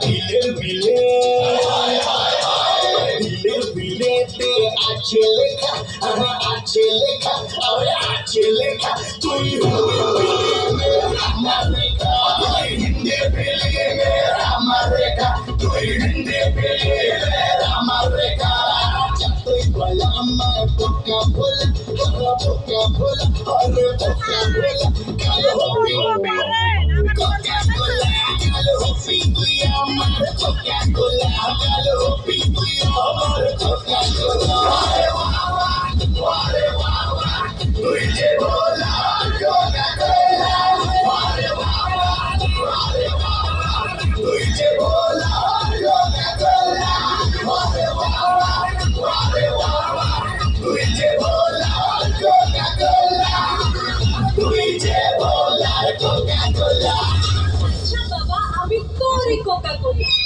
দিলের বিলে দিলের বিলেতে আছে লেখা আমার আছে লেখা আমার আছে লেখা তুই আমার তুই হিন্দি বিলে আমার লেখা তুই হিন্দি বিলে আমার লেখা তুই বলা আমার পোকা বল পোকা বল আরে পোকা বল কালো হবি তুই আমার Coca-Cola, কালো হবি তুই আমার Coca-Cola। আরে বাহ বাহ, আরে বাহ, তুই যে ভোলা Coca-Cola।